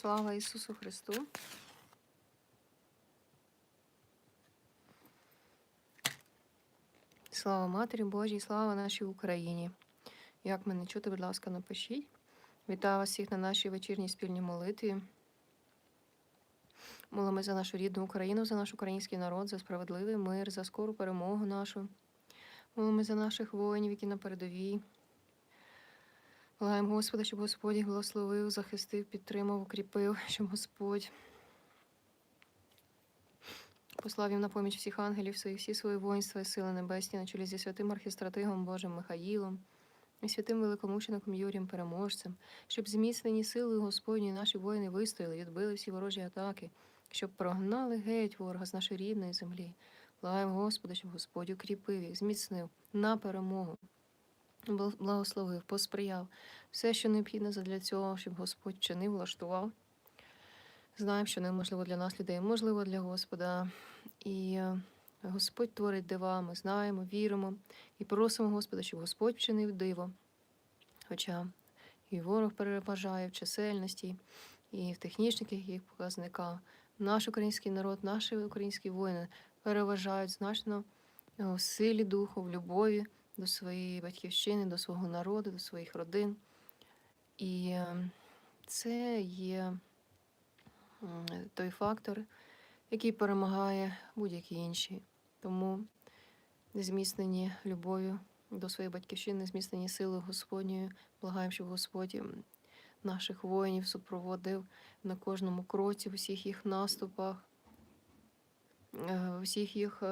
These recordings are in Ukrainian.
Слава Ісусу Христу! Слава Матері Божій, слава нашій Україні. Як мене чути, будь ласка, напишіть. Вітаю вас всіх на нашій вечірній спільній молитві. Молимо за нашу рідну Україну, за наш український народ, за справедливий мир, за скору перемогу нашу. Молимо за наших воїнів, які на передовій. Благаємо Господа, щоб Господь благословив, захистив, підтримав, укріпив, щоб Господь послав їм на поміч всіх ангелів своїх, всі свої воїнства і сили небесні, на чолі зі святим архістратигом Божим Михаїлом і святим великомучеником Юрієм Переможцем, щоб зміцнені силою Господні наші воїни вистояли, відбили всі ворожі атаки, щоб прогнали геть ворога з нашої рідної землі. Благаємо Господа, щоб Господь укріпив їх, зміцнив на перемогу. Бл- Благословив, посприяв все, що необхідне для цього, щоб Господь вчинив, влаштував. Знаємо, що неможливо для нас людей, можливо для Господа. І е, Господь творить дива, ми знаємо, віримо і просимо Господа, щоб Господь вчинив диво. Хоча і ворог переважає в чисельності, і в технічних їх показниках. Наш український народ, наші українські воїни переважають значно е, в силі духу, в любові до своєї батьківщини, до свого народу, до своїх родин. І е, це є той фактор, який перемагає будь-які інші. Тому зміцнені любов'ю до своєї батьківщини, зміцнені силою Господньою. Благаємо, щоб Господь наших воїнів супроводив на кожному кроці, в усіх їх наступах, е, в усіх їх.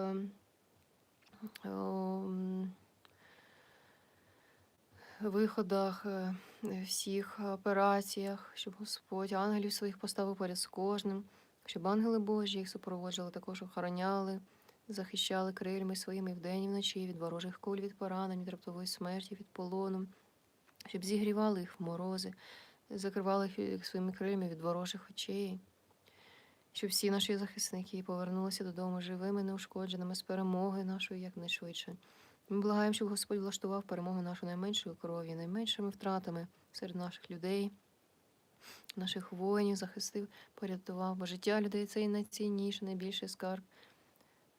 Е, е, Виходах, е, всіх операціях, щоб Господь ангелів своїх поставив поряд з кожним, щоб ангели Божі їх супроводжували, також охороняли, захищали крильми своїми вдень і вночі від ворожих куль, від поранень, від раптової смерті, від полону, щоб зігрівали їх в морози, закривали їх своїми крильми від ворожих очей, щоб всі наші захисники повернулися додому живими, неушкодженими з перемоги нашої якнайшвидше. Ми благаємо, щоб Господь влаштував перемогу нашу найменшою кров'ю, найменшими втратами серед наших людей, наших воїнів, захистив, порятував, бо життя людей це і найцінніше, найбільший скарб,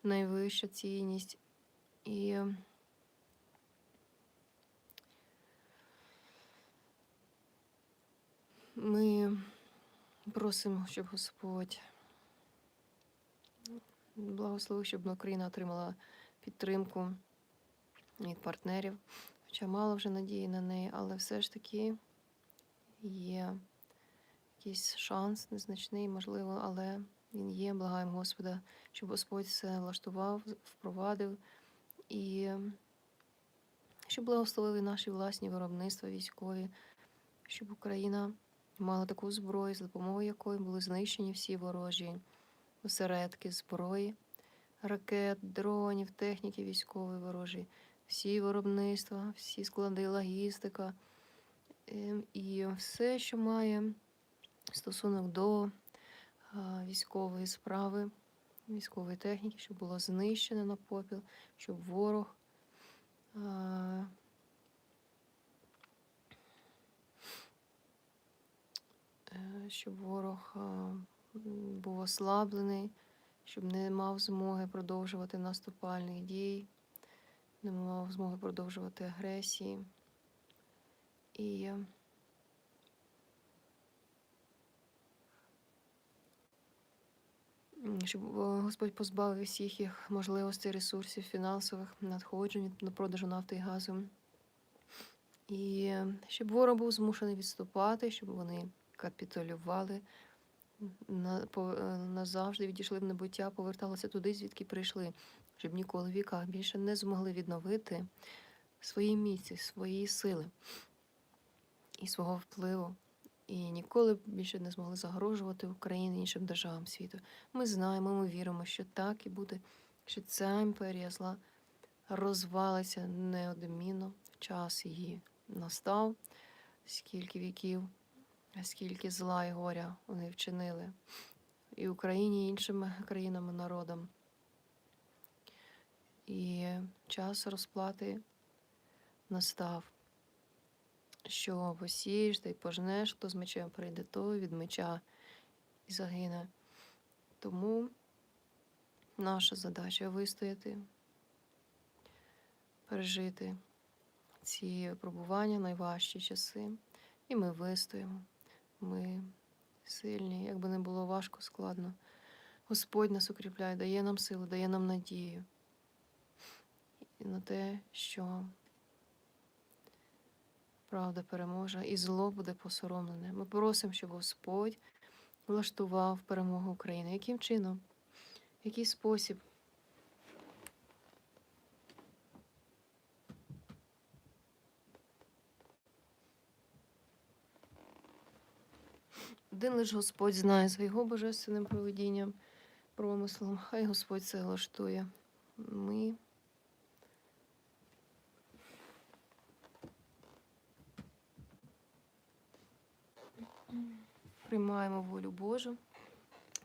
найвища цінність. І ми просимо, щоб Господь благословив, щоб Україна отримала підтримку від партнерів. Хоча мало вже надії на неї, але все ж таки є якийсь шанс незначний, можливо, але він є. Благаємо Господа, щоб Господь все влаштував, впровадив і щоб благословили наші власні виробництва військові, щоб Україна мала таку зброю, з допомогою якої були знищені всі ворожі осередки зброї, ракет, дронів, техніки військової ворожі всі виробництва, всі склади, логістика. Ем, і все, що має стосунок до військової справи, військової техніки, щоб було знищено на попіл, щоб ворог е, щоб ворог був ослаблений, щоб не мав змоги продовжувати наступальних дій не мав змоги продовжувати агресії. І щоб е, Господь позбавив всіх їх можливостей, ресурсів, фінансових надходжень на продажу нафти і газу. І е, щоб ворог був змушений відступати, щоб вони капітулювали е, назавжди відійшли в небуття, поверталися туди, звідки прийшли, щоб ніколи в віках більше не змогли відновити свої місці, свої сили і свого впливу. І ніколи більше не змогли загрожувати Україні іншим державам світу. Ми знаємо, ми віримо, що так і буде, що ця імперія зла розвалиться неодмінно час її настав, скільки віків, скільки зла і горя вони вчинили і Україні, і іншим країнам і народам. І час розплати настав. Що посієш та й пожнеш, хто з мечем прийде, той від меча і загине. Тому наша задача вистояти, пережити ці випробування, найважчі часи. І ми вистоїмо. Ми сильні, як би не було важко, складно. Господь нас укріпляє, дає нам силу, дає нам надію і на те, що правда переможе і зло буде посоромлене. Ми просимо, щоб Господь влаштував перемогу України. Яким чином? Який спосіб? Один лиш Господь знає за його божественним проведінням, промислом. Хай Господь це влаштує. Ми приймаємо волю Божу.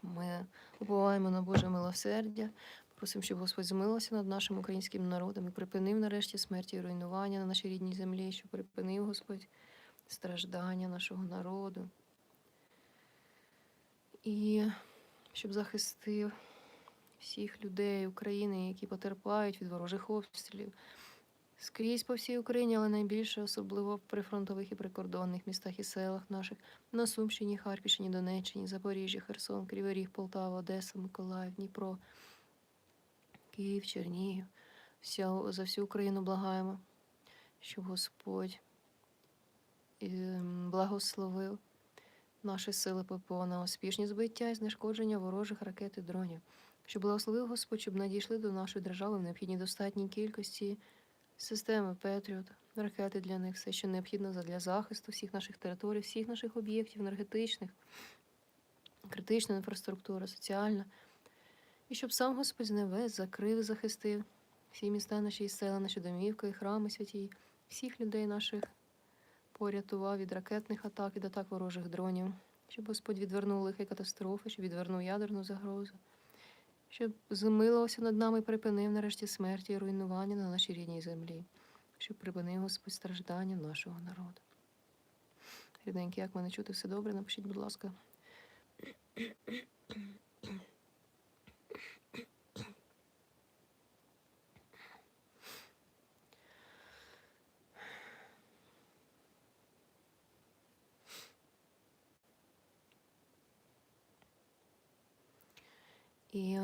Ми уповаємо на Боже милосердя. Просимо, щоб Господь змилився над нашим українським народом і припинив нарешті смерті і руйнування на нашій рідній землі, щоб припинив Господь страждання нашого народу. І щоб захистив всіх людей України, які потерпають від ворожих обстрілів скрізь по всій Україні, але найбільше особливо в прифронтових і прикордонних містах і селах наших на Сумщині, Харківщині, Донеччині, Запоріжжі, Херсон, Кривий Ріг, Полтава, Одеса, Миколаїв, Дніпро, Київ, Чернігів. Вся, за всю Україну благаємо, щоб Господь ем, благословив наші сили ППО на успішні збиття і знешкодження ворожих ракет і дронів, щоб благословив Господь, щоб надійшли до нашої держави в необхідній достатній кількості системи Петріот, ракети для них, все, що необхідно для захисту всіх наших територій, всіх наших об'єктів енергетичних, критична інфраструктура, соціальна. І щоб сам Господь з небес закрив і захистив всі міста наші і села, наші домівки, і храми святі, всіх людей наших порятував від ракетних атак, від атак ворожих дронів, щоб Господь відвернув лихі катастрофи, щоб відвернув ядерну загрозу, щоб змилувався над нами і припинив нарешті смерті і руйнування на нашій рідній землі, щоб припинив Господь страждання нашого народу. Рідненькі, як мене чути, все добре, напишіть, будь ласка. І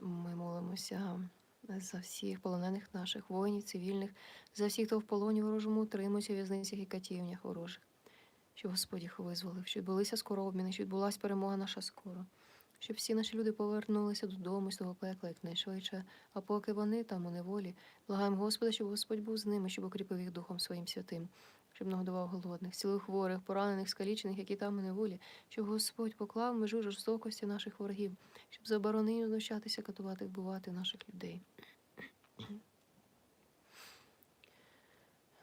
ми молимося за всіх полонених наших воїнів, цивільних, за всіх, хто в полоні ворожому утримується в в'язницях і катівнях ворожих, щоб Господь їх визволив, щоб відбулися скоро обміни, щоб відбулася перемога наша скоро, щоб всі наші люди повернулися додому з того пекла якнайшвидше, а поки вони там у неволі, благаємо Господа, щоб Господь був з ними, щоб укріпив їх Духом Своїм святим, щоб нагодував голодних, цілих хворих, поранених, скалічених, які там у неволі, щоб Господь поклав межу жорстокості наших ворогів, щоб заборонив знущатися, катувати, вбивати наших людей.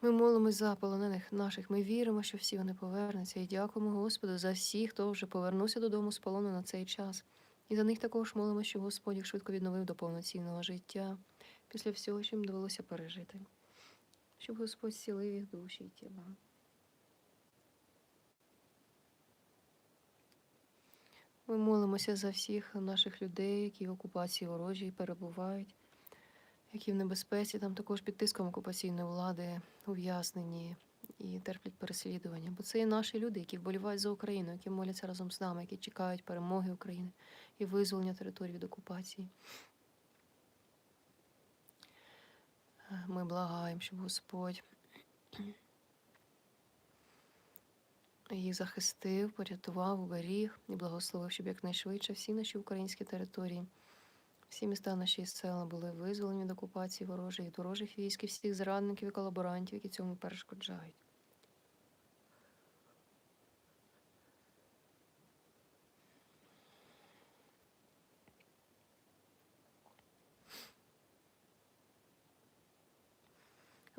Ми молимось за полонених наших. Ми віримо, що всі вони повернуться, і дякуємо Господу за всіх, хто вже повернувся додому з полону на цей час. І за них також молимося, що Господь їх швидко відновив до повноцінного життя після всього, що їм довелося пережити, щоб Господь зцілив їх душі і тіла. Ми молимося за всіх наших людей, які в окупації ворожій перебувають, які в небезпеці, там також під тиском окупаційної влади ув'язнені і терплять переслідування. Бо це і наші люди, які вболівають за Україну, які моляться разом з нами, які чекають перемоги України і визволення територій від окупації. Ми благаємо, щоб Господь їх захистив, порятував, уберіг і благословив, щоб якнайшвидше всі наші українські території, всі міста наші села були визволені від окупації ворожої, і ворожих військ і всіх зрадників і колаборантів, які цьому перешкоджають.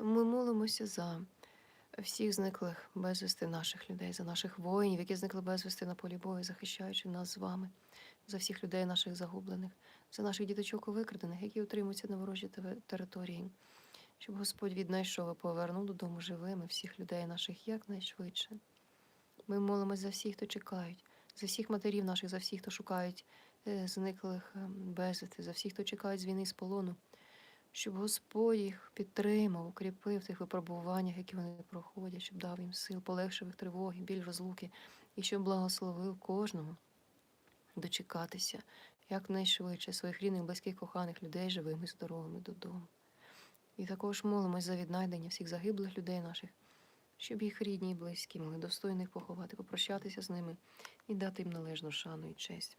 Ми молимося за всіх зниклих безвісти наших людей, за наших воїнів, які зникли безвісти на полі бою, захищаючи нас з вами, за всіх людей наших загублених, за наших діточок викрадених, які утримуються на ворожій території, щоб Господь віднайшов і повернув додому живими всіх людей наших якнайшвидше. Ми молимось за всіх, хто чекають, за всіх матерів наших, за всіх, хто шукають е, зниклих ем, безвісти, за всіх, хто чекають з війни з полону, щоб Господь їх підтримав, укріпив в тих випробуваннях, які вони проходять, щоб дав їм сил, полегшив їх тривоги, біль розлуки, і щоб благословив кожному дочекатися якнайшвидше своїх рідних, близьких, коханих людей живими, здоровими додому. І також молимось за віднайдення всіх загиблих людей наших, щоб їх рідні і близькі могли достойно їх поховати, попрощатися з ними і дати їм належну шану і честь.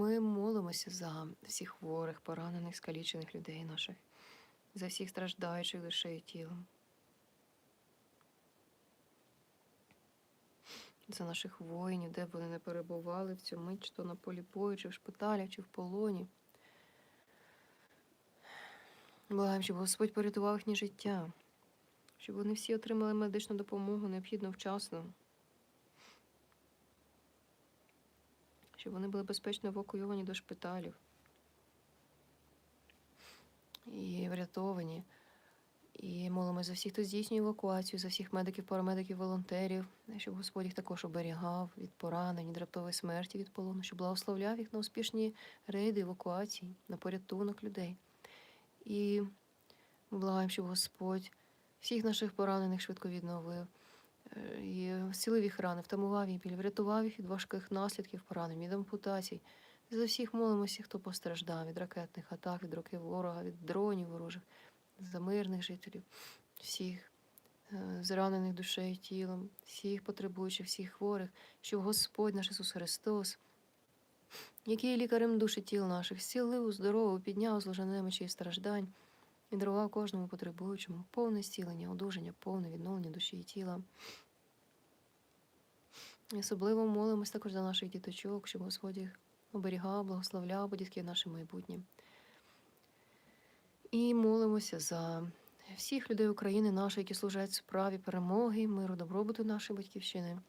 Ми молимося за всіх хворих, поранених, скалічених людей наших, за всіх страждаючих душею тілом, за наших воїнів, де б вони не перебували в цю мить, чи то на полі бою, чи в шпиталях, чи в полоні. Благаємо, щоб Господь порятував їхнє життя, щоб вони всі отримали медичну допомогу необхідно вчасно. Щоб вони були безпечно евакуйовані до шпиталів і врятовані. І молимо за всіх, хто здійснює евакуацію, за всіх медиків, парамедиків, волонтерів, щоб Господь їх також оберігав від поранень, від раптової смерті, від полону, щоб благословляв їх на успішні рейди, евакуації, на порятунок людей. І ми благаємо, щоб Господь всіх наших поранених швидко відновив. І зцілив їх втамував їх біль, врятував їх від важких наслідків поранень, від ампутацій. За всіх молимося, хто постраждав від ракетних атак, від руки ворога, від дронів ворожих, за мирних жителів, всіх е, зранених душею і тілом, всіх потребуючих, всіх хворих, щоб Господь наш Ісус Христос, який лікарем душі тіл наших, зцілив, здорову, підняв з немочі і страждань і дарував кожному потребуючому повне зцілення, одужання, повне відновлення душі і тіла. І особливо молимось також за наших діточок, щоб Господь їх оберігав, благословляв, бо дітки наше майбутнє. І молимося за всіх людей України нашої, які служать справі перемоги, миру, добробуту нашої батьківщини,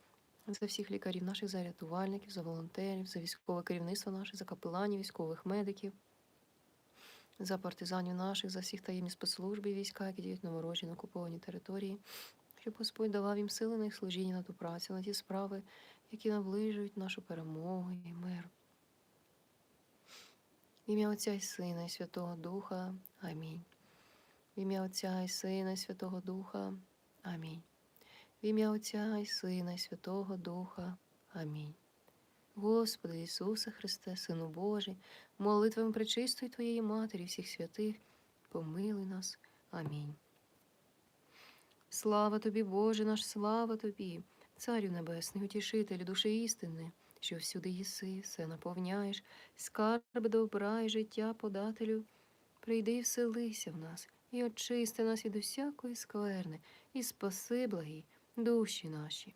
за всіх лікарів, наших за рятувальників, за волонтерів, за військове керівництво наше, за капеланів, військових медиків за партизанів наших, за всіх таємні спецслужби і війська, які діють на ворожі на окупованій території, щоб Господь давав їм сили на їх служіння на ту працю, на ті справи, які наближують нашу перемогу і мир. В ім'я Отця і Сина, і Святого Духа. Амінь. В ім'я Отця і Сина, і Святого Духа. Амінь. В ім'я Отця і Сина, і Святого Духа. Амінь. Господи Ісусе Христе, Сину Божий, молитвами пречистої Твоєї Матері, всіх святих, помилуй нас. Амінь. Слава тобі, Боже наш, слава тобі, Царю Небесний, утішителю душі істини, що всюди єси, все наповняєш, скарби добра і життя подателю. Прийди і вселися в нас, і очисти нас від усякої скверни, і спаси, благі душі наші.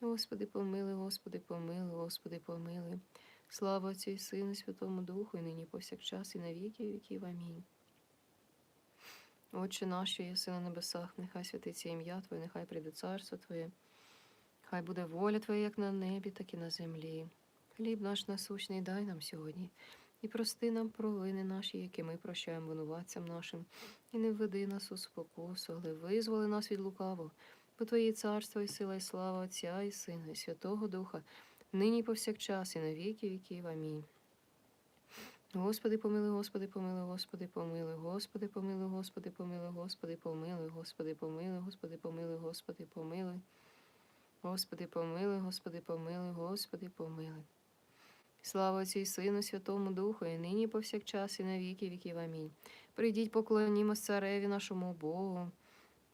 Господи, помилуй, Господи, помилуй, Господи, помилуй. Слава Отцю і Сину, Святому Духу, і нині повсякчас, і на віки віків. Амінь. Отче наш, що єси на небесах, нехай святиться ім'я Твоє, нехай прийде царство Твоє, хай буде воля Твоя, як на небі, так і на землі. Хліб наш насущний дай нам сьогодні, і прости нам провини наші, які ми прощаємо винуватцям нашим, і не введи нас у спокусу, але визволи нас від лукавого. Бо Твоє царство і сила, і слава Отця і Сина, і Святого Духа, нині повсякчас, і на віки віків. Амінь. Господи, помилуй, Господи, помилуй, Господи, помилуй, Господи, помилуй, Господи, помилуй, Господи, помилуй, Господи, помилуй, Господи, помилуй, Господи, помилуй. Господи, помилуй, Господи, помилуй, Господи, помилуй. Слава Отцю і Сину, Святому Духу, і нині повсякчас, і на віки віків. Амінь. Прийдіть, поклонімось цареві нашому Богу.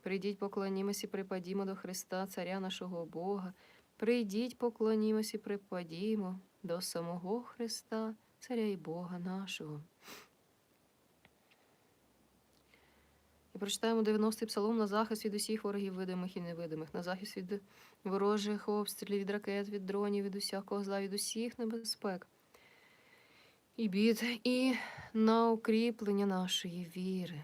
Прийдіть, поклонімось і припадімо до Христа, Царя нашого Бога. Прийдіть, поклонімось і припадімо до самого Христа, Царя і Бога нашого. І прочитаємо 90-й псалом на захист від усіх ворогів видимих і невидимих, на захист від ворожих обстрілів, від ракет, від дронів, від усякого зла, від усіх небезпек і бід, і на укріплення нашої віри.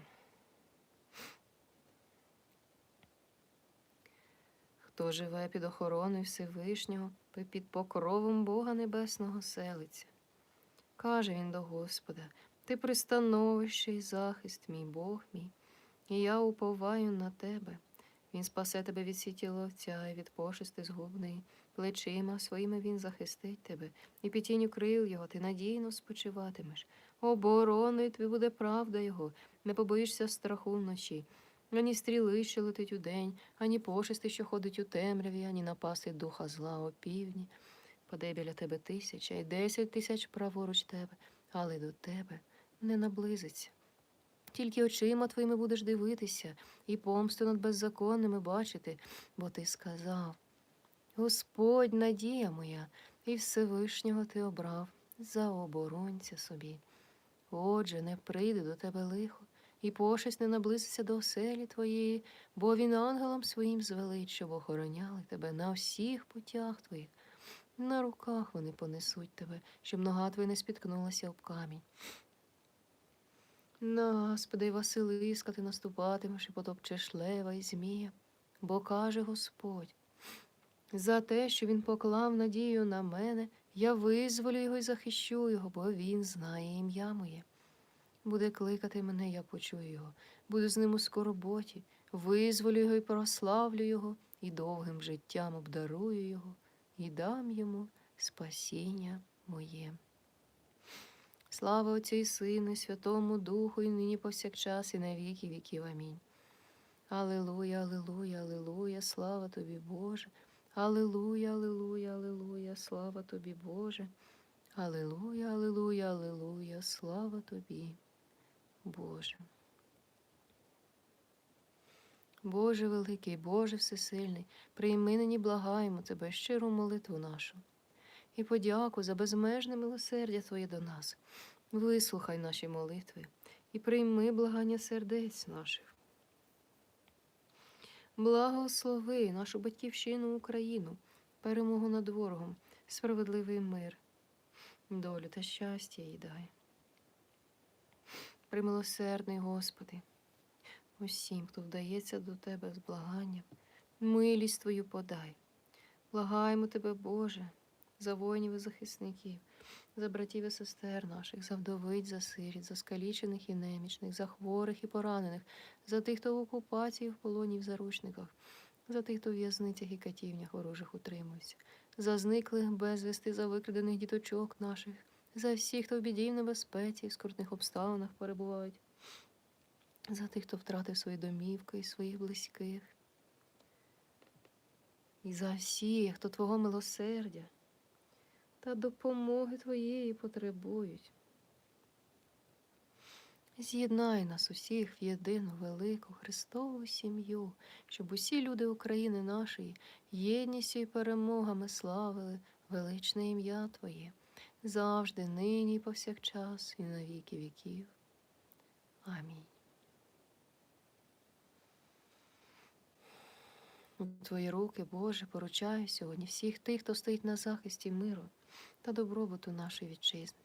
Хто живе під охороною Всевишнього, під покровом Бога Небесного селиться. Каже він до Господа: Ти пристановище і захист, мій Бог мій, і я уповаю на тебе. Він спасе тебе від сіті ловця і від пошести згубної, плечима своїми він захистить тебе, і під тінню крил його ти надійно спочиватимеш. Обороною тобі буде правда його, не побоїшся страху вночі. Ані стріли, що летить удень, ані пошести, що ходить у темряві, ані напасти духа зла о півдні. Паде біля тебе тисяча і десять тисяч праворуч тебе, але до тебе не наблизиться. Тільки очима твоїми будеш дивитися і помсту над беззаконними бачити, бо ти сказав: Господь, надія моя, і Всевишнього ти обрав за оборонця собі. Отже, не прийде до тебе лихо, і пошесть не наблизиться до оселі твоєї, бо він ангелом своїм звелить, щоб охороняли тебе на всіх путях твоїх. На руках вони понесуть тебе, щоб нога твоя не спіткнулася об камінь. На Господи, Василиска, ти наступатимеш і потопчеш лева і змія, бо каже Господь. За те, що він поклав надію на мене, я визволю його і захищу його, бо він знає ім'я моє. Буде кликати мене, я почую його, буду з ним у скорботі, визволю його і прославлю його, і довгим життям обдарую його, і дам йому спасіння моє. Слава Отцю і Сину, і Святому Духу, і нині повсякчас, і на віки віків. Амінь. Алилуя, алилуя, алилуя, слава тобі, Боже. Алилуя, алилуя, алилуя, слава тобі, Боже. Алилуя, алилуя, алилуя, слава тобі, Боже. Боже великий, Боже всесильний, прийми нині благаємо Тебе щиру молитву нашу і подяку за безмежне милосердя Твоє до нас. Вислухай наші молитви і прийми благання сердець наших. Благослови нашу батьківщину Україну, перемогу над ворогом, справедливий мир, долю та щастя їй дай. Примилосердний Господи, усім, хто вдається до Тебе з благанням, милість Твою подай. Благаємо Тебе, Боже, за воїнів і захисників, за братів і сестер наших, за вдовиць, за сиріт, за скалічених і немічних, за хворих і поранених, за тих, хто в окупації, в полоні, в заручниках, за тих, хто в в'язницях і катівнях ворожих утримується, за зниклих безвісти, за викрадених діточок наших, за всіх, хто в біді в небезпеці, в скрутних обставинах перебувають, за тих, хто втратив свої домівки і своїх близьких. І за всіх, хто Твого милосердя та допомоги Твоєї потребують. З'єднай нас усіх в єдину велику Христову сім'ю, щоб усі люди України нашої єдністю і перемогами славили величне ім'я Твоє, завжди, нині, і повсякчас, і на віки віків. Амінь. У Твої руки, Боже, поручаю сьогодні всіх тих, хто стоїть на захисті миру та добробуту нашої вітчизни.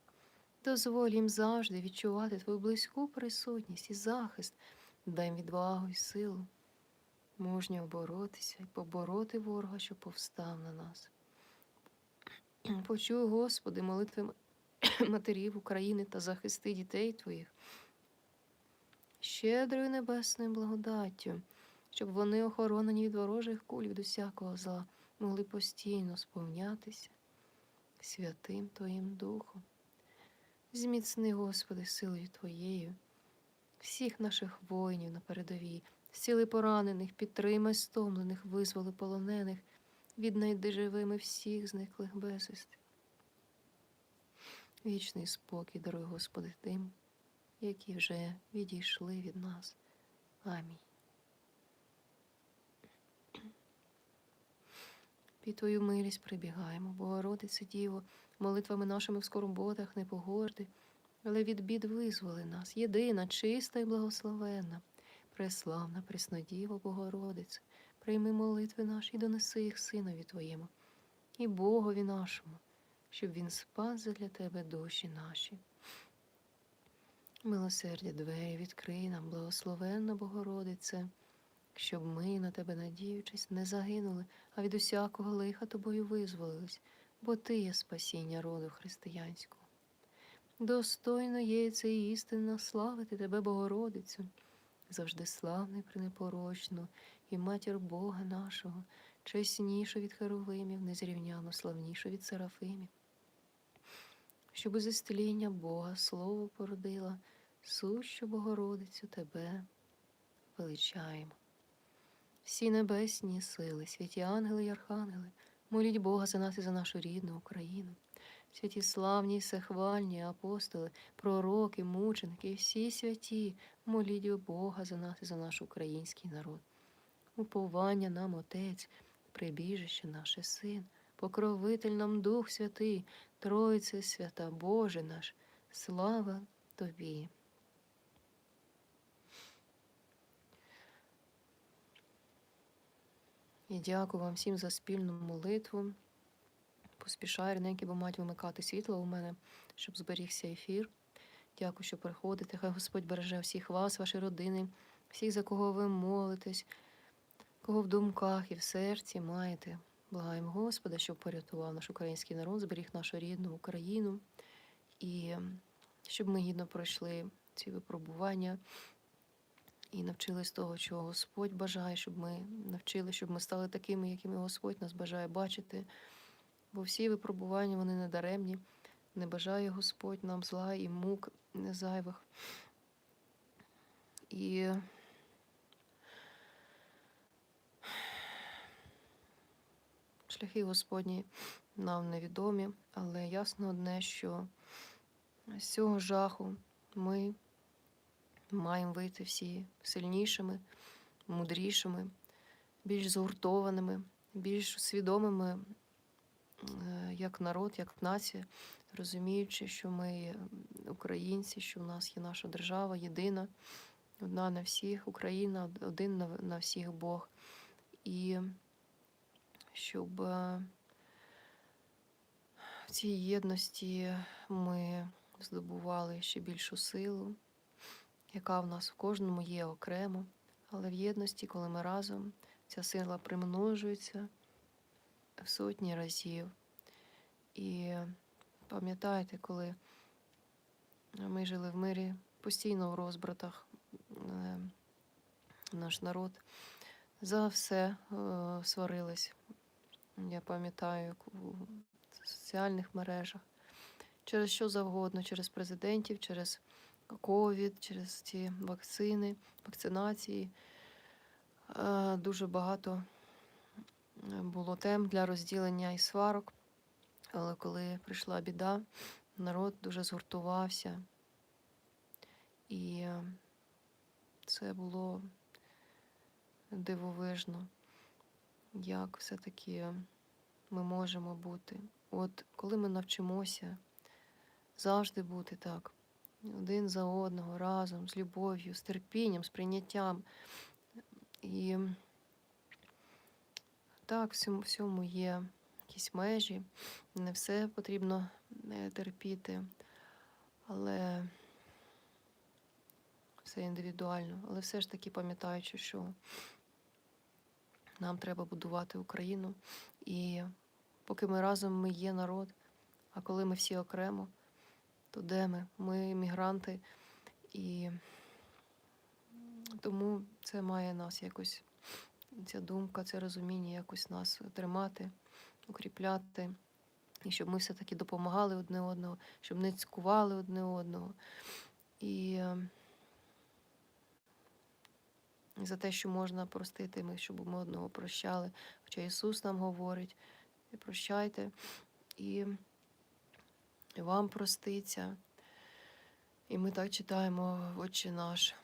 Дозволь їм завжди відчувати Твою близьку присутність і захист, дай їм відвагу і силу, мужньо боротися і побороти ворога, що повстав на нас. Почуй, Господи, молитви матерів України та захисти дітей Твоїх, щедрою небесною благодаттю, щоб вони, охоронені від ворожих куль від усякого зла, могли постійно сповнятися святим Твоїм Духом. Зміцни, Господи, силою Твоєю, всіх наших воїнів на передовій, сіли поранених, підтримай стомлених, визволи полонених, віднайди живими всіх зниклих безвісти. Вічний спокій, даруй, Господи, тим, які вже відійшли від нас. Амінь. Під Твою милість прибігаємо, Богородице Діво, молитвами нашими в скорботах не погорди, але від бід визволи нас, єдина, чиста і благословенна, преславна, Преснодіво, Богородице, прийми молитви наші і донеси їх Синові Твоєму і Богові нашому, щоб Він спас для Тебе душі наші. Милосердя двері відкрий нам, благословенна Богородице, щоб ми, на тебе надіючись, не загинули, а від усякого лиха тобою визволились, бо ти є спасіння роду християнського. Достойно є це істинно славити тебе, Богородицю, завжди славний пренепорочну, і матір Бога нашого, чеснішу від херовимів, незрівняно славнішу від серафимів. Щоб із істління Бога слово породила, сущу Богородицю тебе величаємо. Всі небесні сили, святі ангели й архангели, моліть Бога за нас і за нашу рідну Україну. Святі славні й всехвальні апостоли, пророки, мученики, всі святі, моліть Бога за нас і за наш український народ. Уповання нам Отець, прибіжище наше Син, покровитель нам Дух Святий, Тройце свята Боже наш, слава Тобі. І дякую вам всім за спільну молитву. Поспішаю рененьки, бо мають вимикати світло у мене, щоб зберігся ефір. Дякую, що приходите. Хай Господь береже всіх вас, ваші родини, всіх, за кого ви молитесь, кого в думках і в серці маєте. Благаємо Господа, щоб порятував наш український народ, зберіг нашу рідну Україну і щоб ми гідно пройшли ці випробування і навчились того, чого Господь бажає, щоб ми навчили, щоб ми стали такими, якими Господь нас бажає бачити. Бо всі випробування вони не даремні, не бажає Господь нам зла і мук незайвих. І шляхи Господні нам невідомі, але ясно одне, що з цього жаху ми маємо вийти всі сильнішими, мудрішими, більш згуртованими, більш свідомими е, як народ, як нація, розуміючи, що ми українці, що в нас є наша держава єдина, одна на всіх, Україна, один на, всіх Бог. І щоб е, в цій єдності ми здобували ще більшу силу, яка в нас в кожному є окремо, але в єдності, коли ми разом, ця сила примножується в сотні разів. І пам'ятайте, коли ми жили в мирі постійно в розбратах, е, наш народ за все е, сварились. Я пам'ятаю, у соціальних мережах, через що завгодно, через президентів, через ковід, через ці вакцини, вакцинації. Е, Дуже багато було тем для розділення і сварок. Але коли прийшла біда, народ дуже згуртувався. І це було дивовижно, як все-таки ми можемо бути. От коли ми навчимося завжди бути так, один за одного, разом, з любов'ю, з терпінням, з прийняттям. І так, всьому, всьому є якісь межі, не все потрібно е, терпіти, але все індивідуально. Але все ж таки пам'ятаючи, що нам треба будувати Україну. І поки ми разом ми є народ, а коли ми всі окремо, то де ми? Ми мігранти, і тому це має нас якось, ця думка, це розуміння якось нас тримати, укріпляти. І щоб ми все-таки допомагали одне одного, щоб не цькували одне одного. І за те, що можна простити, ми, щоб ми одного прощали. Хоча Ісус нам говорить, прощайте, і вам проститься. І ми так читаємо Отче наш.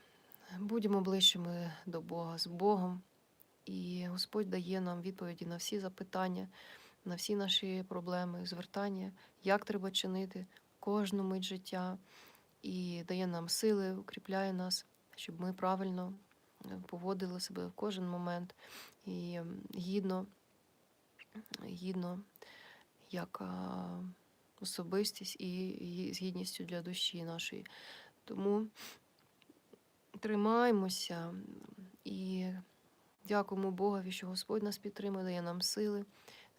Будемо ближчими до Бога з Богом. І Господь дає нам відповіді на всі запитання, на всі наші проблеми, звертання, як треба чинити кожну мить життя, і дає нам сили, укріпляє нас, щоб ми правильно поводили себе в кожен момент і гідно, гідно як особистість і з гідністю для душі нашої. Тому тримаємося і дякуємо Богові, що Господь нас підтримує, дає нам сили,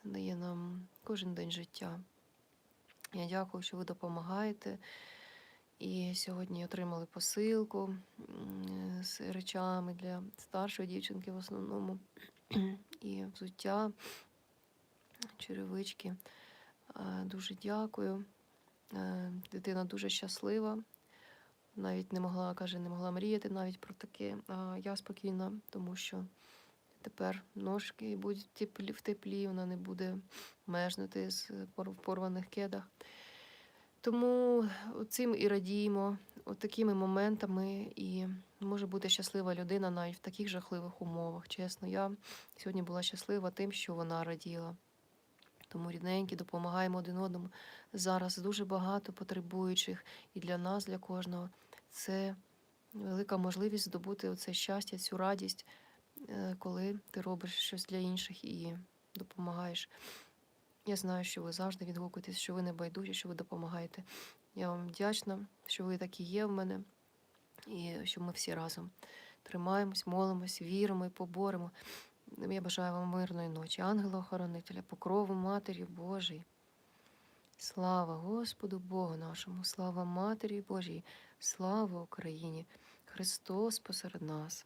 дає нам кожен день життя. Я дякую, що ви допомагаєте. І сьогодні отримали посилку з речами для старшої дівчинки в основному. І взуття, черевички. Дуже дякую. Дитина дуже щаслива. Навіть не могла, каже, не могла мріяти навіть про таке. А я спокійна, тому що тепер ножки будуть в теплі, вона не буде межнути з порваних кедах. Тому цим і радіємо, от такими моментами, і може бути щаслива людина навіть в таких жахливих умовах. Чесно, я сьогодні була щаслива тим, що вона раділа. Тому рідненькі, допомагаємо один одному. Зараз дуже багато потребуючих, і для нас, для кожного, це велика можливість здобути оце щастя, цю радість, е, коли ти робиш щось для інших і допомагаєш. Я знаю, що ви завжди відгукуєтесь, що ви не байдужі, що ви допомагаєте. Я вам вдячна, що ви такі є в мене, і що ми всі разом тримаємось, молимось, віримо і поборемо. Я бажаю вам мирної ночі, ангела-охоронителя, покрову Матері Божій. Слава Господу Богу нашому, слава Матері Божій, слава Україні, Христос посеред нас.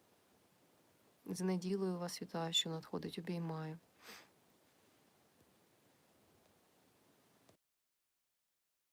З неділею вас вітаю, що надходить, обіймаю.